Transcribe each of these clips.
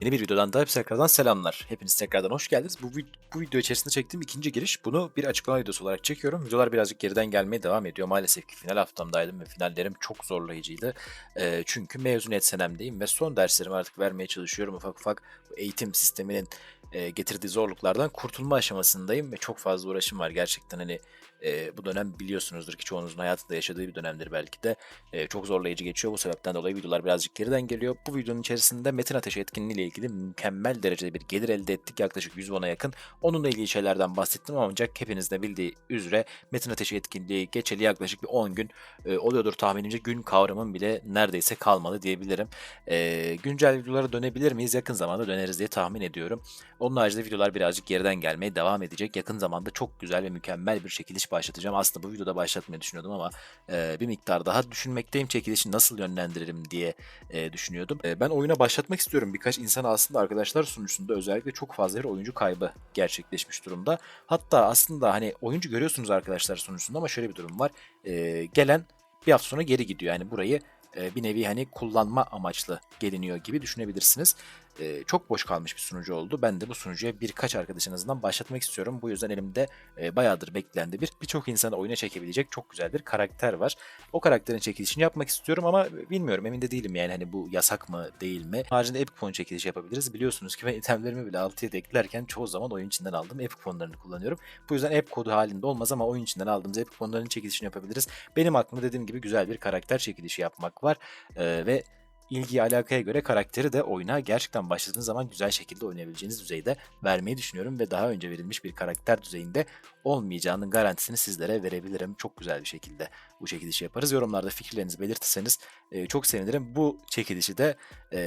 Yeni bir videodan daha hepsi tekrardan selamlar. Hepiniz tekrardan hoş geldiniz. Bu, bu video içerisinde çektiğim ikinci giriş. Bunu bir açıklama videosu olarak çekiyorum. Videolar birazcık geriden gelmeye devam ediyor. Maalesef ki final haftamdaydım ve finallerim çok zorlayıcıydı. Ee, çünkü mezuniyet senemdeyim ve son derslerimi artık vermeye çalışıyorum. Ufak ufak bu eğitim sisteminin e, getirdiği zorluklardan kurtulma aşamasındayım ve çok fazla uğraşım var. Gerçekten hani e, bu dönem biliyorsunuzdur ki çoğunuzun hayatında yaşadığı bir dönemdir belki de. E, çok zorlayıcı geçiyor. Bu sebepten dolayı videolar birazcık geriden geliyor. Bu videonun içerisinde Metin Ateşi etkinliği ile ilgili mükemmel derecede bir gelir elde ettik. Yaklaşık 100 won'a yakın. Onunla ilgili şeylerden bahsettim ancak hepiniz de bildiği üzere Metin Ateşi etkinliği geçeli yaklaşık bir 10 gün e, oluyordur tahminimce. Gün kavramım bile neredeyse kalmadı diyebilirim. E, güncel videolara dönebilir miyiz? Yakın zamanda döneriz diye tahmin ediyorum. Onun haricinde videolar birazcık geriden gelmeye devam edecek. Yakın zamanda çok güzel ve mükemmel bir başlatacağım. Aslında bu videoda başlatmayı düşünüyordum ama e, bir miktar daha düşünmekteyim. Çekilişi nasıl yönlendiririm diye e, düşünüyordum. E, ben oyuna başlatmak istiyorum. Birkaç insan aslında arkadaşlar sunucusunda özellikle çok fazla yer oyuncu kaybı gerçekleşmiş durumda. Hatta aslında hani oyuncu görüyorsunuz arkadaşlar sunucusunda ama şöyle bir durum var. E, gelen bir hafta sonra geri gidiyor. Yani burayı e, bir nevi hani kullanma amaçlı geliniyor gibi düşünebilirsiniz. E, çok boş kalmış bir sunucu oldu. Ben de bu sunucuya birkaç arkadaşınızdan başlatmak istiyorum. Bu yüzden elimde e, bayağıdır beklendi bir birçok insanı oyuna çekebilecek çok güzel bir karakter var. O karakterin çekilişini yapmak istiyorum ama bilmiyorum emin de değilim yani hani bu yasak mı değil mi? Haricinde Epic Phone çekilişi yapabiliriz. Biliyorsunuz ki ben itemlerimi bile 6'ya eklerken çoğu zaman oyun içinden aldığım Epic Phone'larını kullanıyorum. Bu yüzden app kodu halinde olmaz ama oyun içinden aldığımız Epic Phone'ların çekilişini yapabiliriz. Benim aklımda dediğim gibi güzel bir karakter çekilişi yapmak var. Ee, ve ilgi alakaya göre karakteri de oyuna gerçekten başladığınız zaman güzel şekilde oynayabileceğiniz düzeyde vermeyi düşünüyorum ve daha önce verilmiş bir karakter düzeyinde olmayacağının garantisini sizlere verebilirim. Çok güzel bir şekilde bu çekilişi yaparız. Yorumlarda fikirlerinizi belirtirseniz e, çok sevinirim. Bu çekilişi de e,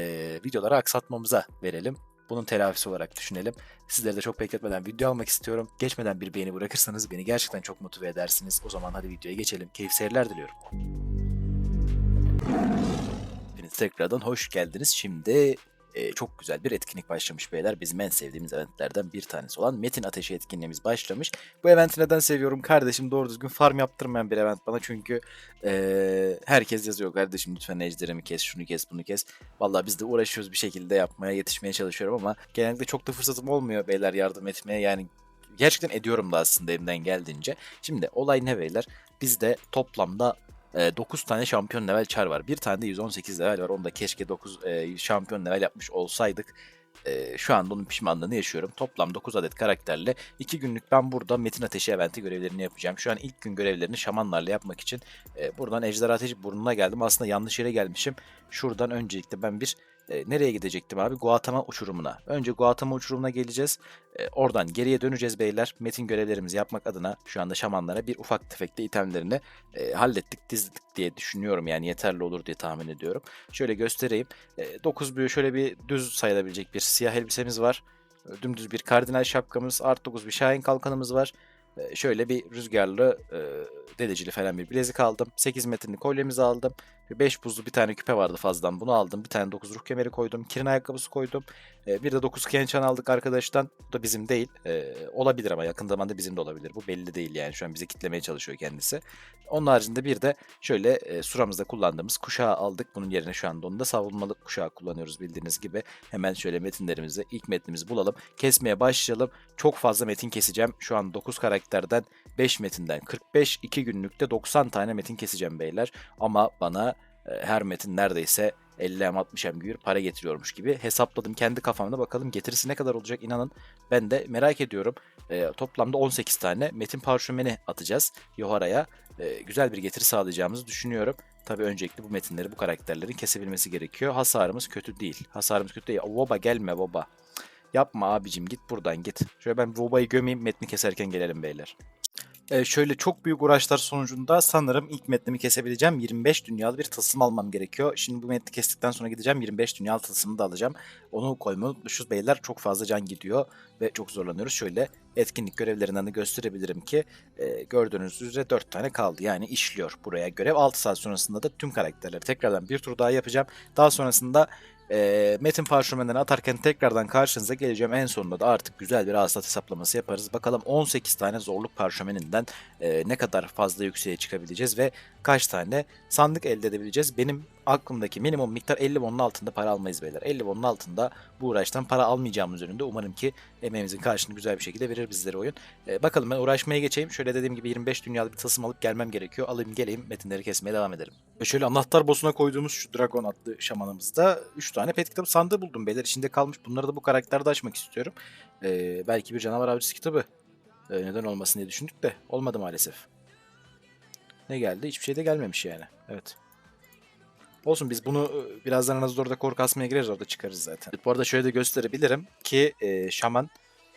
videolara aksatmamıza verelim. Bunun telafisi olarak düşünelim. Sizleri de çok bekletmeden video almak istiyorum. Geçmeden bir beğeni bırakırsanız beni gerçekten çok motive edersiniz. O zaman hadi videoya geçelim. Keyif seyirler diliyorum. Hepiniz tekrardan hoş geldiniz. Şimdi e, çok güzel bir etkinlik başlamış beyler. Bizim en sevdiğimiz eventlerden bir tanesi olan Metin Ateşi etkinliğimiz başlamış. Bu eventi neden seviyorum? Kardeşim doğru düzgün farm yaptırmayan bir event bana çünkü e, herkes yazıyor kardeşim lütfen ejderimi kes, şunu kes, bunu kes. Vallahi biz de uğraşıyoruz bir şekilde yapmaya, yetişmeye çalışıyorum ama genellikle çok da fırsatım olmuyor beyler yardım etmeye. Yani gerçekten ediyorum da aslında elimden geldiğince. Şimdi olay ne beyler? Bizde toplamda 9 tane şampiyon level çar var. Bir tane de 118 level var. Onu da keşke 9 e, şampiyon level yapmış olsaydık. E, şu anda onun pişmanlığını yaşıyorum. Toplam 9 adet karakterle 2 günlük ben burada Metin Ateşi eventi görevlerini yapacağım. Şu an ilk gün görevlerini şamanlarla yapmak için e, buradan Ejder Ateşi burnuna geldim. Aslında yanlış yere gelmişim. Şuradan öncelikle ben bir e, nereye gidecektim abi? Guatama uçurumuna. Önce Guatama uçurumuna geleceğiz. E, oradan geriye döneceğiz beyler. Metin görevlerimizi yapmak adına şu anda şamanlara bir ufak tefek de itemlerini e, hallettik, dizdik diye düşünüyorum. Yani yeterli olur diye tahmin ediyorum. Şöyle göstereyim. E, 9 büyü şöyle bir düz sayılabilecek bir siyah elbisemiz var. E, Dümdüz bir kardinal şapkamız, art 9 bir şahin kalkanımız var. E, Şöyle bir rüzgarlı, e, dedecili falan bir bilezik aldım. 8 metrlik kolyemizi aldım. 5 buzlu bir tane küpe vardı fazladan bunu aldım. Bir tane 9 ruh kemeri koydum. Kirin ayakkabısı koydum. E, bir de 9 kençan aldık arkadaştan. Bu da bizim değil. E, olabilir ama yakın zamanda bizim de olabilir. Bu belli değil yani. Şu an bizi kitlemeye çalışıyor kendisi. Onun haricinde bir de şöyle e, suramızda kullandığımız kuşağı aldık. Bunun yerine şu anda onu da savunmalı kuşağı kullanıyoruz bildiğiniz gibi. Hemen şöyle metinlerimizi, ilk metnimizi bulalım. Kesmeye başlayalım. Çok fazla metin keseceğim. Şu an 9 karakterden 5 metinden 45, 2 günlükte 90 tane metin keseceğim beyler. Ama bana e, her metin neredeyse 50 hem 60 hem para getiriyormuş gibi hesapladım kendi kafamda bakalım getirisi ne kadar olacak inanın ben de merak ediyorum. E, toplamda 18 tane metin parşömeni atacağız Yohara'ya. E, güzel bir getiri sağlayacağımızı düşünüyorum. Tabii öncelikle bu metinleri bu karakterlerin kesebilmesi gerekiyor. Hasarımız kötü değil. Hasarımız kötü değil. Voba gelme Voba. Yapma abicim git buradan git. Şöyle ben Voba'yı gömeyim metni keserken gelelim beyler. Ee, şöyle çok büyük uğraşlar sonucunda sanırım ilk metnimi kesebileceğim. 25 dünyalı bir tılsım almam gerekiyor. Şimdi bu metni kestikten sonra gideceğim 25 dünyalı tılsımı da alacağım. Onu koymayı unutmuşuz beyler. Çok fazla can gidiyor ve çok zorlanıyoruz. Şöyle etkinlik görevlerinden de gösterebilirim ki e, gördüğünüz üzere 4 tane kaldı. Yani işliyor buraya görev. 6 saat sonrasında da tüm karakterleri tekrardan bir tur daha yapacağım. Daha sonrasında e, Metin parşömenden atarken tekrardan karşınıza geleceğim. En sonunda da artık güzel bir hasılat hesaplaması yaparız. Bakalım 18 tane zorluk parşömeninden e, ne kadar fazla yükseğe çıkabileceğiz ve kaç tane sandık elde edebileceğiz. Benim aklımdaki minimum miktar 50 won'un altında para almayız beyler. 50 won'un altında bu uğraştan para almayacağımız önünde umarım ki emeğimizin karşılığını güzel bir şekilde verir bizlere oyun. Ee, bakalım ben uğraşmaya geçeyim. Şöyle dediğim gibi 25 dünyalı bir tasım alıp gelmem gerekiyor. Alayım geleyim metinleri kesmeye devam edelim. Ve şöyle anahtar boss'una koyduğumuz şu Dragon adlı şamanımızda 3 tane pet kitabı sandığı buldum beyler. İçinde kalmış. Bunları da bu karakterde açmak istiyorum. Ee, belki bir canavar avcısı kitabı. Ee, neden olmasın diye düşündük de olmadı maalesef. Ne geldi? Hiçbir şey de gelmemiş yani. Evet. Olsun biz bunu birazdan en orada korku asmaya gireriz orada çıkarız zaten. Bu arada şöyle de gösterebilirim ki e, şaman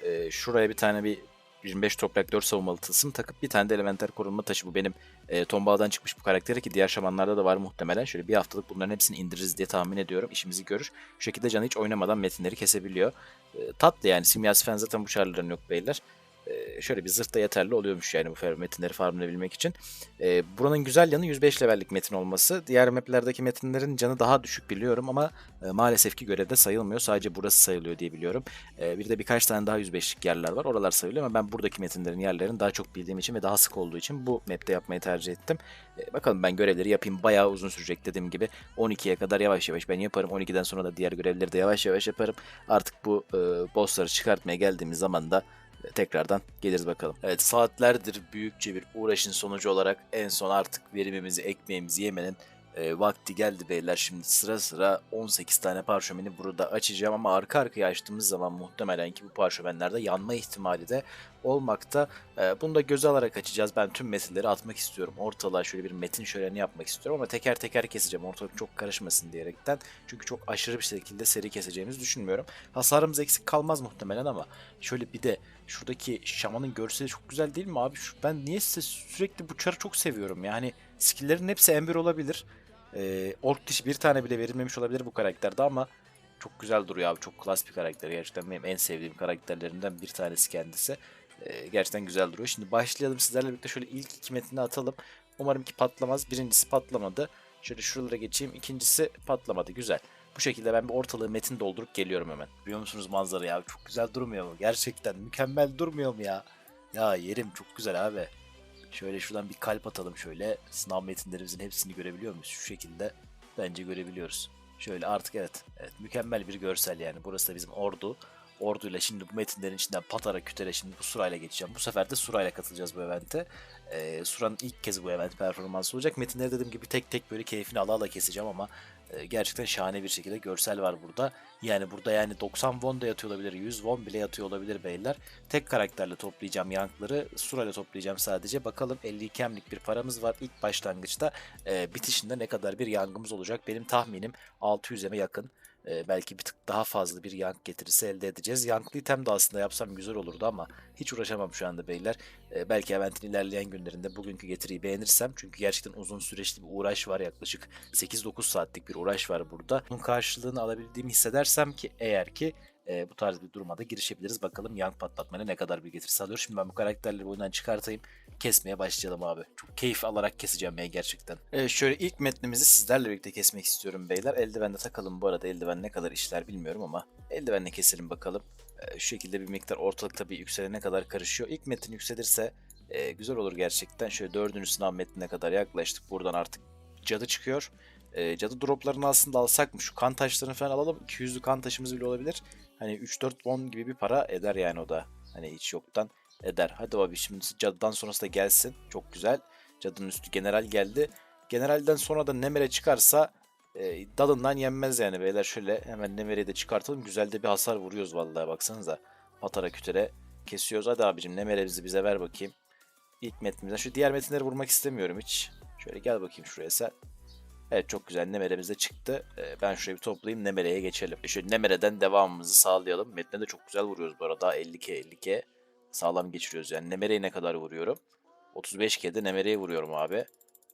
e, şuraya bir tane bir 25 toprak 4 savunmalı tılsım takıp bir tane de elementer korunma taşı bu benim e, tombağdan çıkmış bu karakteri ki diğer şamanlarda da var muhtemelen. Şöyle bir haftalık bunların hepsini indiririz diye tahmin ediyorum. İşimizi görür. Şu şekilde canı hiç oynamadan metinleri kesebiliyor. E, tatlı yani simyası falan zaten bu çarların yok beyler. E, şöyle bir zırh da yeterli oluyormuş yani bu metinleri farmlayabilmek için. E, buranın güzel yanı 105 levellik metin olması. Diğer maplerdeki metinlerin canı daha düşük biliyorum ama e, maalesef ki görevde sayılmıyor. Sadece burası sayılıyor diye biliyorum. E, bir de birkaç tane daha 105'lik yerler var. Oralar sayılıyor ama ben buradaki metinlerin yerlerini daha çok bildiğim için ve daha sık olduğu için bu map'te yapmayı tercih ettim. E, bakalım ben görevleri yapayım. Bayağı uzun sürecek dediğim gibi. 12'ye kadar yavaş yavaş ben yaparım. 12'den sonra da diğer görevleri de yavaş yavaş yaparım. Artık bu e, bossları çıkartmaya geldiğimiz zaman da tekrardan geliriz bakalım. Evet saatlerdir büyükçe bir uğraşın sonucu olarak en son artık verimimizi, ekmeğimizi yemenin e, vakti geldi beyler. Şimdi sıra sıra 18 tane parşömeni burada açacağım ama arka arkaya açtığımız zaman muhtemelen ki bu parşömenlerde yanma ihtimali de olmakta. E, bunu da göze alarak açacağız. Ben tüm metinleri atmak istiyorum. Ortalığa şöyle bir metin şöleni yapmak istiyorum ama teker teker keseceğim. Ortalık çok karışmasın diyerekten. Çünkü çok aşırı bir şekilde seri keseceğimizi düşünmüyorum. Hasarımız eksik kalmaz muhtemelen ama şöyle bir de şuradaki şamanın görseli çok güzel değil mi abi? Şu, ben niye size sürekli bu çarı çok seviyorum. Yani skill'lerin hepsi ember olabilir. Ee, ork dişi bir tane bile verilmemiş olabilir bu karakterde ama çok güzel duruyor abi. Çok klas bir karakter. Gerçekten benim en sevdiğim karakterlerimden bir tanesi kendisi. Ee, gerçekten güzel duruyor. Şimdi başlayalım sizlerle birlikte şöyle ilk iki metni atalım. Umarım ki patlamaz. Birincisi patlamadı. Şöyle şuralara geçeyim. İkincisi patlamadı. Güzel. Bu şekilde ben bir ortalığı metin doldurup geliyorum hemen. Biliyor musunuz manzara ya? Çok güzel durmuyor mu? Gerçekten mükemmel durmuyor mu ya? Ya yerim çok güzel abi. Şöyle şuradan bir kalp atalım şöyle. Sınav metinlerimizin hepsini görebiliyor muyuz? Şu şekilde bence görebiliyoruz. Şöyle artık evet. Evet mükemmel bir görsel yani. Burası da bizim ordu. Orduyla şimdi bu metinlerin içinden patara kütere şimdi bu surayla geçeceğim. Bu sefer de surayla katılacağız bu evente. Ee, Sura'nın ilk kez bu event performansı olacak. Metinleri dediğim gibi tek tek böyle keyfini ala ala keseceğim ama gerçekten şahane bir şekilde görsel var burada. Yani burada yani 90 won da yatıyor olabilir, 100 won bile yatıyor olabilir beyler. Tek karakterle toplayacağım yankları, Sura'yla toplayacağım sadece. Bakalım 52 emlik bir paramız var ilk başlangıçta. E, bitişinde ne kadar bir yangımız olacak? Benim tahminim 600'e yakın. E, belki bir tık daha fazla bir yank getirisi elde edeceğiz. Yanklı item de aslında yapsam güzel olurdu ama hiç uğraşamam şu anda beyler. E, belki eventin ilerleyen günlerinde bugünkü getiriyi beğenirsem çünkü gerçekten uzun süreçli bir uğraş var yaklaşık 8-9 saatlik bir uğraş var burada. Bunun karşılığını alabildiğimi hissedersem ki eğer ki e, bu tarz bir duruma da girişebiliriz. Bakalım yank patlatmana ne kadar bir getirisi alıyor. Şimdi ben bu karakterleri oyundan çıkartayım. Kesmeye başlayalım abi. Çok keyif alarak keseceğim ya gerçekten. Evet şöyle ilk metnimizi sizlerle birlikte kesmek istiyorum beyler. Eldivenle takalım bu arada. Eldiven ne kadar işler bilmiyorum ama eldivenle keselim bakalım. E, şu şekilde bir miktar ortalık tabii yükselene kadar karışıyor. İlk metin yükselirse e, güzel olur gerçekten. Şöyle dördüncü sınav metnine kadar yaklaştık. Buradan artık cadı çıkıyor. E, cadı droplarını aslında alsak mı? Şu kan taşlarını falan alalım. 200'lü kan taşımız bile olabilir. Hani 3-4 won gibi bir para eder yani o da. Hani hiç yoktan eder. Hadi abi şimdi cadıdan sonrası da gelsin. Çok güzel. Cadının üstü general geldi. Generalden sonra da Nemer'e çıkarsa e, dalından yenmez yani beyler. Şöyle hemen Nemer'i de çıkartalım. Güzel de bir hasar vuruyoruz vallahi baksanıza. Patara kütere kesiyoruz. Hadi abicim Nemer'imizi bize ver bakayım. İlk metnimizden. Şu diğer metinleri vurmak istemiyorum hiç. Şöyle gel bakayım şuraya sen. Evet çok güzel Nemere'miz de çıktı. Ee, ben şurayı bir toplayayım Nemere'ye geçelim. E şöyle Nemere'den devamımızı sağlayalım. Metne de çok güzel vuruyoruz bu arada. 50k 50k sağlam geçiriyoruz yani. Nemere'ye ne kadar vuruyorum? 35k'de Nemere'ye vuruyorum abi.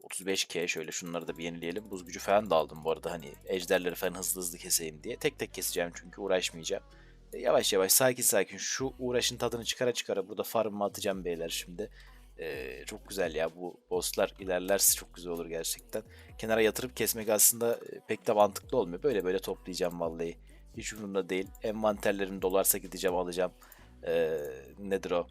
35k şöyle şunları da bir yenileyelim. Buz gücü falan da aldım bu arada hani ejderleri falan hızlı hızlı keseyim diye. Tek tek keseceğim çünkü uğraşmayacağım. E, yavaş yavaş sakin sakin şu uğraşın tadını çıkara çıkara burada farmımı atacağım beyler şimdi. Ee, çok güzel ya bu bosslar ilerlerse çok güzel olur gerçekten. Kenara yatırıp kesmek aslında e, pek de mantıklı olmuyor. Böyle böyle toplayacağım vallahi. Hiç umurumda değil. Envanterlerim dolarsa gideceğim alacağım. Ee, nedir o?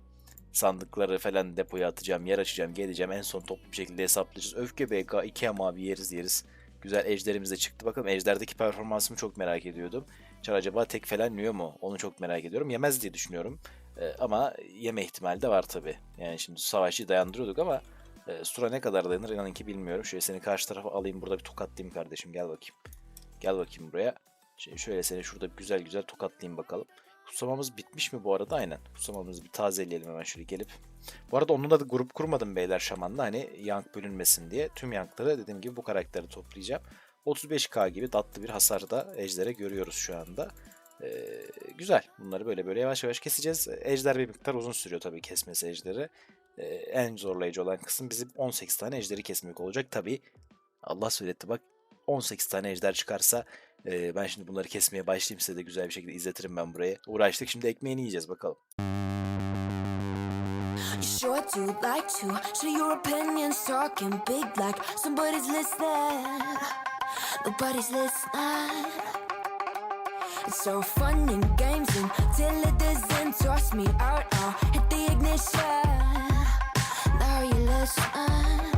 Sandıkları falan depoya atacağım. Yer açacağım. Geleceğim. En son toplu bir şekilde hesaplayacağız. Öfke BK 2 ama abi yeriz yeriz. Güzel ejderimiz de çıktı. Bakalım ejderdeki performansımı çok merak ediyordum. Çar acaba tek falan yiyor mu? Onu çok merak ediyorum. Yemez diye düşünüyorum. Ee, ama yeme ihtimali de var tabi. Yani şimdi savaşı dayandırıyorduk ama e, Sura ne kadar dayanır inanın ki bilmiyorum. Şöyle seni karşı tarafa alayım burada bir tokatlayayım kardeşim gel bakayım. Gel bakayım buraya. Şimdi şöyle seni şurada güzel güzel tokatlayayım bakalım. Kutsamamız bitmiş mi bu arada? Aynen. Kutsamamızı bir tazeleyelim hemen şöyle gelip. Bu arada onunla da grup kurmadım beyler şamanla hani yank bölünmesin diye. Tüm yankları dediğim gibi bu karakteri toplayacağım. 35k gibi tatlı bir hasar da ejdere görüyoruz şu anda. Ee, güzel. Bunları böyle böyle yavaş yavaş keseceğiz. Ejder bir miktar uzun sürüyor tabii kesmesi ejderi. Ee, en zorlayıcı olan kısım bizim 18 tane ejderi kesmek olacak. Tabii Allah söyletti bak 18 tane ejder çıkarsa e, ben şimdi bunları kesmeye başlayayım size de güzel bir şekilde izletirim ben burayı. Uğraştık şimdi ekmeğini yiyeceğiz bakalım. Sure do like to show your opinions, talking big like somebody's listening. Nobody's listening. It's so fun and games until it doesn't toss me out. I'll hit the ignition. Now you listen.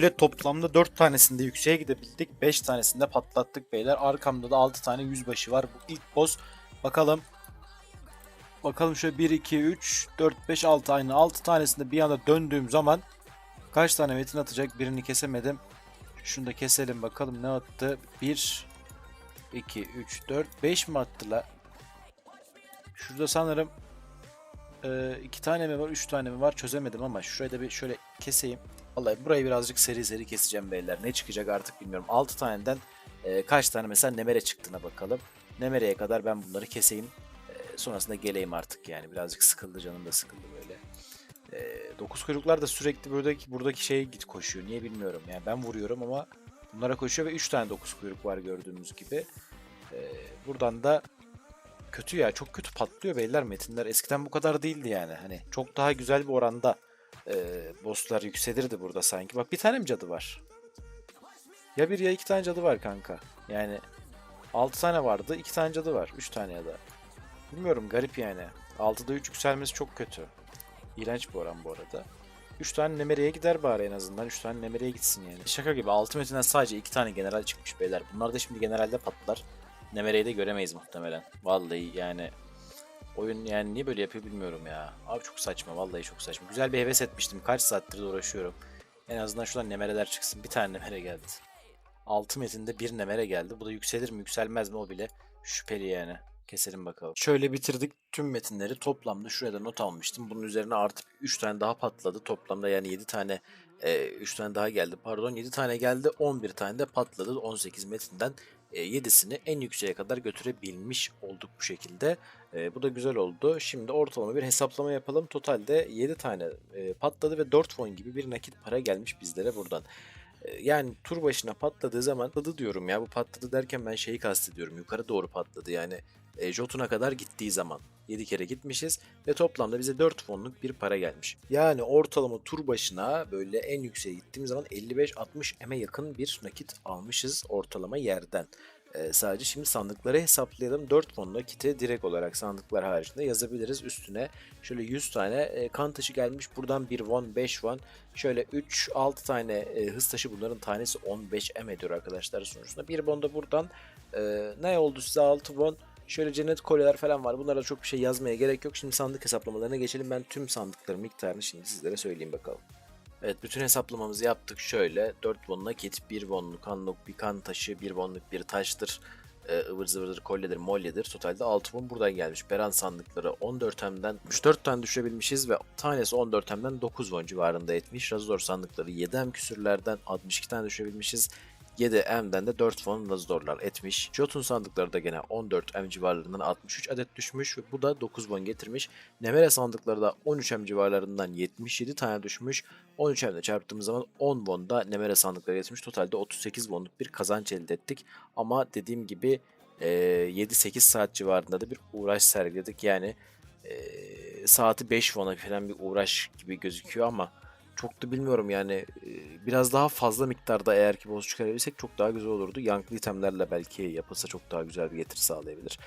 Böyle toplamda 4 tanesinde yükseğe gidebildik. 5 tanesinde patlattık beyler. Arkamda da 6 tane yüzbaşı var. Bu ilk boss. Bakalım. Bakalım şöyle 1, 2, 3, 4, 5, 6 aynı. 6 tanesinde bir anda döndüğüm zaman kaç tane metin atacak? Birini kesemedim. Şunu da keselim bakalım ne attı. 1, 2, 3, 4, 5 mi attı la? Şurada sanırım 2 tane mi var, 3 tane mi var çözemedim ama şurayı da bir şöyle keseyim. Vallahi burayı birazcık seri seri keseceğim beyler. Ne çıkacak artık bilmiyorum. 6 taneden e, kaç tane mesela Nemere çıktığına bakalım. Nemere'ye kadar ben bunları keseyim. E, sonrasında geleyim artık yani. Birazcık sıkıldı canım da sıkıldı böyle. E, dokuz kuyruklar da sürekli buradaki buradaki şeye git koşuyor. Niye bilmiyorum. Yani ben vuruyorum ama bunlara koşuyor ve 3 tane dokuz kuyruk var gördüğümüz gibi. E, buradan da kötü ya. Çok kötü patlıyor beyler metinler. Eskiden bu kadar değildi yani. Hani çok daha güzel bir oranda e, bosslar yükselirdi burada sanki. Bak bir tane mi cadı var? Ya bir ya iki tane cadı var kanka. Yani 6 tane vardı. 2 tane cadı var. 3 tane ya da. Bilmiyorum garip yani. 6'da 3 yükselmesi çok kötü. İğrenç bir oran bu arada. 3 tane Nemere'ye gider bari en azından. 3 tane Nemere'ye gitsin yani. Şaka gibi 6 metinden sadece 2 tane general çıkmış beyler. Bunlar da şimdi generalde patlar. Nemere'yi de göremeyiz muhtemelen. Vallahi yani oyun yani niye böyle yapıyor bilmiyorum ya. Abi çok saçma vallahi çok saçma. Güzel bir heves etmiştim. Kaç saattir de uğraşıyorum. En azından şuradan nemereler çıksın. Bir tane nemere geldi. 6 metinde bir nemere geldi. Bu da yükselir mi yükselmez mi o bile şüpheli yani. Keselim bakalım. Şöyle bitirdik tüm metinleri. Toplamda şuraya not almıştım. Bunun üzerine artı 3 tane daha patladı. Toplamda yani 7 tane 3 tane daha geldi. Pardon 7 tane geldi. 11 tane de patladı. 18 metinden 7'sini en yükseğe kadar götürebilmiş olduk bu şekilde. E, bu da güzel oldu. Şimdi ortalama bir hesaplama yapalım. Totalde 7 tane e, patladı ve 4 won gibi bir nakit para gelmiş bizlere buradan. E, yani tur başına patladığı zaman patladı diyorum ya. Bu patladı derken ben şeyi kastediyorum. Yukarı doğru patladı yani. E, Jotun'a kadar gittiği zaman. 7 kere gitmişiz ve toplamda bize 4 fonluk bir para gelmiş. Yani ortalama tur başına böyle en yükseğe gittiğimiz zaman 55-60 eme yakın bir nakit almışız ortalama yerden. Ee, sadece şimdi sandıkları hesaplayalım. 4 fon nakiti direkt olarak sandıklar haricinde yazabiliriz üstüne. Şöyle 100 tane e, kan taşı gelmiş. Buradan 1 won, 5 won. Şöyle 3, 6 tane e, hız taşı bunların tanesi 15 em ediyor arkadaşlar sonuçta. Bir won da buradan e, ne oldu size 6 won? Şöyle cennet kolyeler falan var. Bunlara çok bir şey yazmaya gerek yok. Şimdi sandık hesaplamalarına geçelim. Ben tüm sandıkların miktarını şimdi sizlere söyleyeyim bakalım. Evet bütün hesaplamamızı yaptık şöyle. 4 won nakit, 1 wonluk unlock, bir kan taşı, 1 wonluk bir taştır, e, ıvır zıvırdır, kolyedir, molyedir. Totalde 6 won buradan gelmiş. Beran sandıkları 14 hemden 64 tane düşürebilmişiz ve tanesi 14 hemden 9 won civarında etmiş. Razor sandıkları 7 hem küsürlerden 62 tane düşürebilmişiz. 7 M'den de 4 fon Lazadorlar etmiş. Jotun sandıkları da gene 14 M civarlarından 63 adet düşmüş ve bu da 9 won getirmiş. Nemere sandıkları da 13 M civarlarından 77 tane düşmüş. 13 M'de çarptığımız zaman 10 won da Nemere sandıkları getirmiş. Totalde 38 wonluk bir kazanç elde ettik. Ama dediğim gibi e, 7-8 saat civarında da bir uğraş sergiledik. Yani saati 5 won'a falan bir uğraş gibi gözüküyor ama çok da bilmiyorum yani e, biraz daha fazla miktarda eğer ki boz çıkarabilirsek çok daha güzel olurdu. Yanklı itemlerle belki yapılsa çok daha güzel bir getiri sağlayabilir.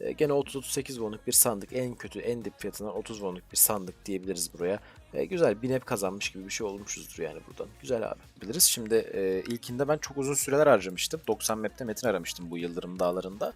E, Gene 30-38 wonluk bir sandık en kötü en dip fiyatına 30 wonluk bir sandık diyebiliriz buraya. E, güzel bir nep kazanmış gibi bir şey olmuşuzdur yani buradan. Güzel abi. Biliriz. Şimdi e, ilkinde ben çok uzun süreler harcamıştım. 90 map'te metin aramıştım bu Yıldırım Dağları'nda.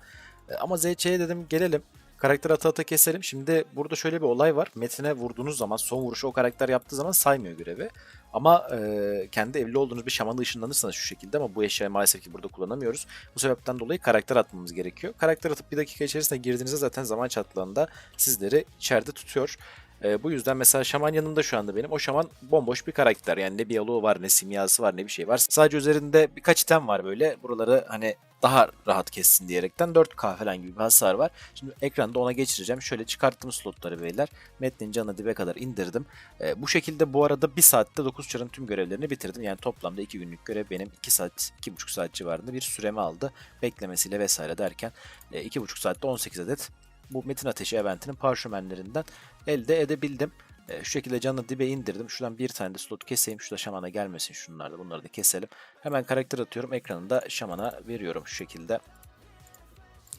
E, ama ZC'ye dedim gelelim. Karakter ata ata keselim. Şimdi burada şöyle bir olay var. Metin'e vurduğunuz zaman son vuruşu o karakter yaptığı zaman saymıyor görevi. Ama e, kendi evli olduğunuz bir şamanla ışınlanırsanız şu şekilde ama bu eşyayı maalesef ki burada kullanamıyoruz. Bu sebepten dolayı karakter atmamız gerekiyor. Karakter atıp bir dakika içerisinde girdiğinizde zaten zaman çatlağında sizleri içeride tutuyor. E, bu yüzden mesela şaman yanımda şu anda benim. O şaman bomboş bir karakter. Yani ne biyoloğu var ne simyası var ne bir şey var. Sadece üzerinde birkaç item var böyle. Buraları hani daha rahat kessin diyerekten 4K falan gibi bir hasar var. Şimdi ekranda ona geçireceğim. Şöyle çıkarttım slotları beyler. Metnin canı dibe kadar indirdim. E, bu şekilde bu arada 1 saatte 9 çarın tüm görevlerini bitirdim. Yani toplamda 2 günlük görev benim 2 saat, 2,5 saat civarında bir süremi aldı. Beklemesiyle vesaire derken e, 2,5 saatte 18 adet bu Metin Ateşi eventinin parşömenlerinden elde edebildim. E, şu şekilde canı dibe indirdim. Şuradan bir tane de slot keseyim. Şurada şamana gelmesin şunlar da. Bunları da keselim. Hemen karakter atıyorum. Ekranında şamana veriyorum şu şekilde.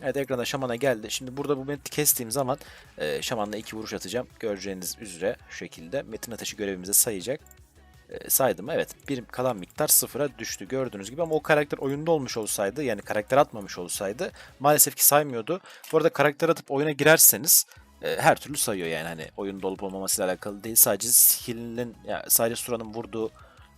Evet ekrana şamana geldi. Şimdi burada bu metni kestiğim zaman e, şamanla iki vuruş atacağım. Göreceğiniz üzere şu şekilde Metin Ateşi görevimize sayacak. E, saydım evet. Bir kalan miktar sıfıra düştü gördüğünüz gibi ama o karakter oyunda olmuş olsaydı yani karakter atmamış olsaydı maalesef ki saymıyordu. Bu arada karakter atıp oyuna girerseniz e, her türlü sayıyor yani hani oyunda olup olmamasıyla alakalı değil. Sadece skill'in yani sadece Sura'nın vurduğu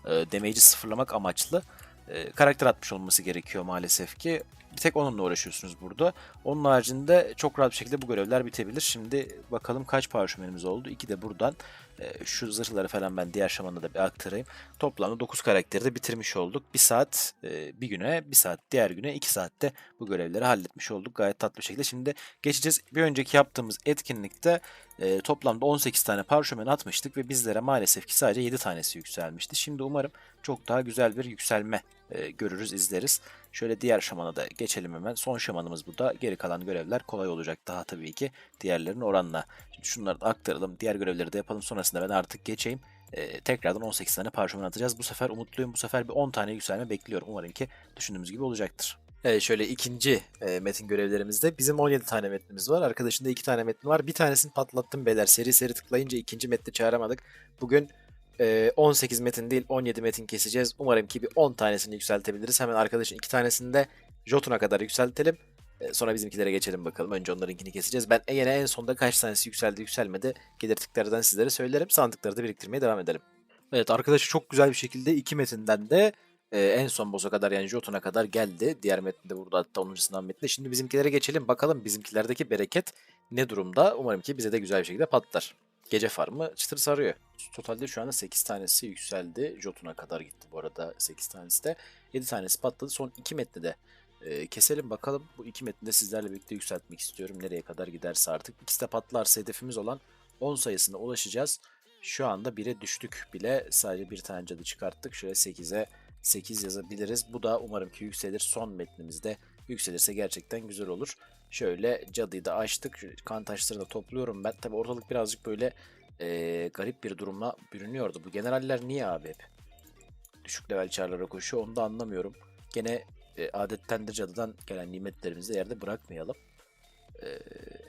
e, damage'i sıfırlamak amaçlı e, karakter atmış olması gerekiyor maalesef ki. Bir tek onunla uğraşıyorsunuz burada. Onun haricinde çok rahat bir şekilde bu görevler bitebilir. Şimdi bakalım kaç parşömenimiz oldu. İki de buradan şu zırhları falan ben diğer şamanda da bir aktarayım. Toplamda 9 karakteri de bitirmiş olduk. Bir saat e, bir güne, bir saat diğer güne, iki saatte bu görevleri halletmiş olduk. Gayet tatlı bir şekilde. Şimdi geçeceğiz. Bir önceki yaptığımız etkinlikte e, toplamda 18 tane parşömen atmıştık ve bizlere maalesef ki sadece 7 tanesi yükselmişti. Şimdi umarım çok daha güzel bir yükselme e, görürüz, izleriz. Şöyle diğer şamana da geçelim hemen. Son şamanımız bu da. Geri kalan görevler kolay olacak daha tabii ki diğerlerinin oranla. Şimdi şunları da aktaralım. Diğer görevleri de yapalım. Sonrasında ben artık geçeyim. Ee, tekrardan 18 tane parşömen atacağız. Bu sefer umutluyum. Bu sefer bir 10 tane yükselme bekliyorum. Umarım ki düşündüğümüz gibi olacaktır. Evet şöyle ikinci e, metin görevlerimizde bizim 17 tane metnimiz var. Arkadaşında 2 tane metni var. Bir tanesini patlattım beyler. Seri seri tıklayınca ikinci metni çağıramadık. Bugün e, 18 metin değil 17 metin keseceğiz. Umarım ki bir 10 tanesini yükseltebiliriz. Hemen arkadaşın 2 tanesini de Jotun'a kadar yükseltelim. E, Sonra bizimkilere geçelim bakalım. Önce onlarınkini keseceğiz. Ben yine en sonda kaç tanesi yükseldi yükselmedi gelirtiklerden sizlere söylerim. Sandıkları da biriktirmeye devam edelim. Evet arkadaşı çok güzel bir şekilde iki metinden de e, en son boss'a kadar yani Jotun'a kadar geldi. Diğer metinde burada hatta 10. sınav metninde. Şimdi bizimkilere geçelim. Bakalım bizimkilerdeki bereket ne durumda. Umarım ki bize de güzel bir şekilde patlar. Gece farmı çıtır sarıyor. Totalde şu anda 8 tanesi yükseldi. Jotun'a kadar gitti bu arada 8 tanesi de. 7 tanesi patladı. Son 2 metni de e, keselim bakalım. Bu iki metni de sizlerle birlikte yükseltmek istiyorum. Nereye kadar giderse artık. İkisi de patlarsa hedefimiz olan 10 sayısına ulaşacağız. Şu anda 1'e düştük bile. Sadece bir tane cadı çıkarttık. Şöyle 8'e 8 yazabiliriz. Bu da umarım ki yükselir. Son metnimizde yükselirse gerçekten güzel olur. Şöyle cadıyı da açtık. Kan taşlarını da topluyorum ben. Tabi ortalık birazcık böyle e, garip bir durumla bürünüyordu. Bu generaller niye abi hep? Düşük level çarlara koşuyor onu da anlamıyorum. Gene e, adettendir cadıdan gelen nimetlerimizi de yerde bırakmayalım. E,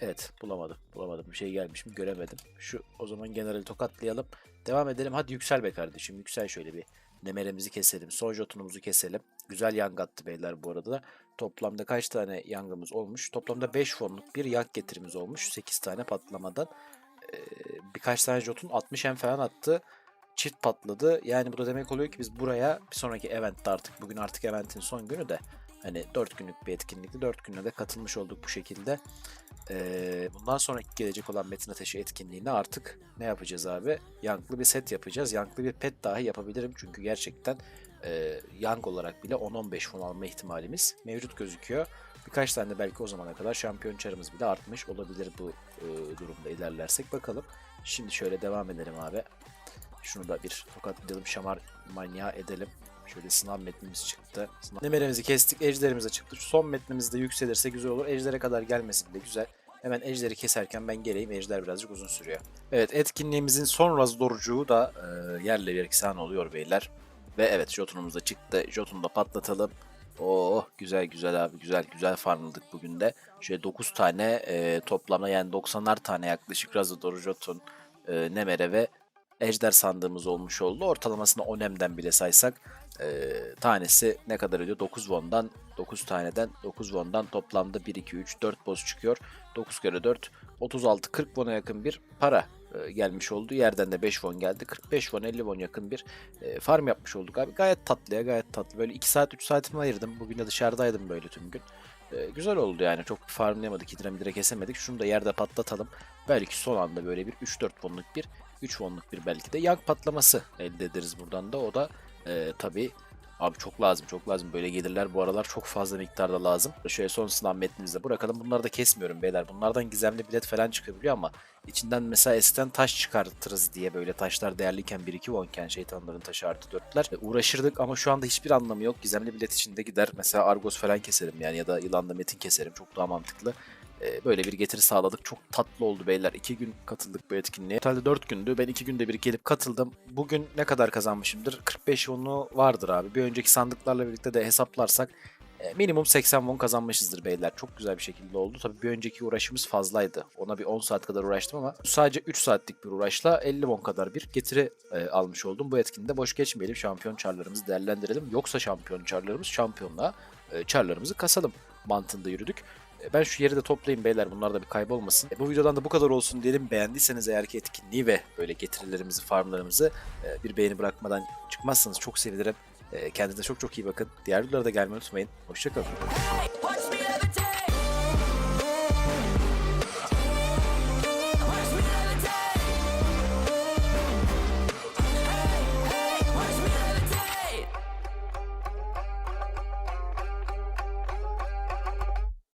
evet bulamadım. Bulamadım. Bir şey gelmiş mi göremedim. Şu o zaman generali tokatlayalım. Devam edelim. Hadi yüksel be kardeşim. Yüksel şöyle bir Nemeremizi keselim. Son jotunumuzu keselim. Güzel yang attı beyler bu arada. Toplamda kaç tane yangımız olmuş? Toplamda 5 fonluk bir yang getirimiz olmuş. 8 tane patlamadan. Ee, birkaç tane jotun 60 hem falan attı. Çift patladı. Yani bu da demek oluyor ki biz buraya bir sonraki eventte artık bugün artık eventin son günü de hani 4 günlük bir etkinlikti. 4 güne de katılmış olduk bu şekilde. Ee, bundan sonraki gelecek olan Metin Ateşi etkinliğinde artık ne yapacağız abi? Yanklı bir set yapacağız. Yanklı bir pet dahi yapabilirim. Çünkü gerçekten e, Yank olarak bile 10-15 fon alma ihtimalimiz mevcut gözüküyor. Birkaç tane de belki o zamana kadar şampiyon çarımız bile artmış olabilir bu e, durumda ilerlersek. Bakalım. Şimdi şöyle devam edelim abi. Şunu da bir tokatlayalım. Şamar manyağı edelim. Şöyle sınav metnimiz çıktı. Sınav... Nemeremizi kestik. Ejderimize çıktı. Şu son metnimiz de yükselirse güzel olur. Ejdere kadar gelmesi bile güzel. Hemen ejderi keserken ben geleyim. Ejder birazcık uzun sürüyor. Evet etkinliğimizin son razdorucuğu da e, yerle bir oluyor beyler. Ve evet Jotun'umuz da çıktı. Jotun'u da patlatalım. Oh güzel güzel abi güzel güzel farmladık bugün de. Şöyle 9 tane e, toplamda yani 90'lar tane yaklaşık Razador, Jotun, e, Nemere ve Ejder sandığımız olmuş oldu. Ortalamasını Onem'den bile saysak e, tanesi ne kadar ediyor? 9 won'dan 9 taneden 9 won'dan toplamda 1, 2, 3, 4 boz çıkıyor. 9 kere 4 36 40 won'a yakın bir para gelmiş oldu. Yerden de 5 won geldi. 45 won 50 won yakın bir e, farm yapmış olduk abi. Gayet tatlı ya gayet tatlı. Böyle 2 saat 3 saatimi ayırdım. Bugün de dışarıdaydım böyle tüm gün. E, güzel oldu yani. Çok farmlayamadık. Hidre midre kesemedik. Şunu da yerde patlatalım. Belki son anda böyle bir 3-4 wonluk bir 3 wonluk bir belki de yank patlaması elde ederiz buradan da. O da e, tabii Abi çok lazım çok lazım böyle gelirler bu aralar çok fazla miktarda lazım. Şöyle son sınav metnimizde bırakalım. Bunları da kesmiyorum beyler. Bunlardan gizemli bilet falan çıkabiliyor ama içinden mesela eskiden taş çıkartırız diye böyle taşlar değerliyken 1-2 wonken şeytanların taşı artı 4'ler. uğraşırdık ama şu anda hiçbir anlamı yok. Gizemli bilet içinde gider mesela Argos falan keserim yani ya da yılanla metin keserim çok daha mantıklı. Ee, böyle bir getiri sağladık. Çok tatlı oldu beyler. 2 gün katıldık bu etkinliğe. Totalde 4 gündü. Ben 2 günde bir gelip katıldım. Bugün ne kadar kazanmışımdır? 45 won'u vardır abi. Bir önceki sandıklarla birlikte de hesaplarsak e, minimum 80 won kazanmışızdır beyler. Çok güzel bir şekilde oldu. Tabii bir önceki uğraşımız fazlaydı. Ona bir 10 saat kadar uğraştım ama sadece 3 saatlik bir uğraşla 50 won kadar bir getiri e, almış oldum. Bu etkinliğde boş geçmeyelim. Şampiyon çarlarımızı değerlendirelim. Yoksa şampiyon çarlarımız şampiyonluğa e, çarlarımızı kasalım mantığında yürüdük. Ben şu yeri de toplayayım beyler bunlar da bir kaybolmasın. E, Bu videodan da bu kadar olsun diyelim. Beğendiyseniz eğer ki etkinliği ve böyle getirilerimizi, farmlarımızı e, bir beğeni bırakmadan çıkmazsanız çok sevinirim. E, Kendinize çok çok iyi bakın. Diğer videolara da gelmeyi unutmayın. Hoşçakalın.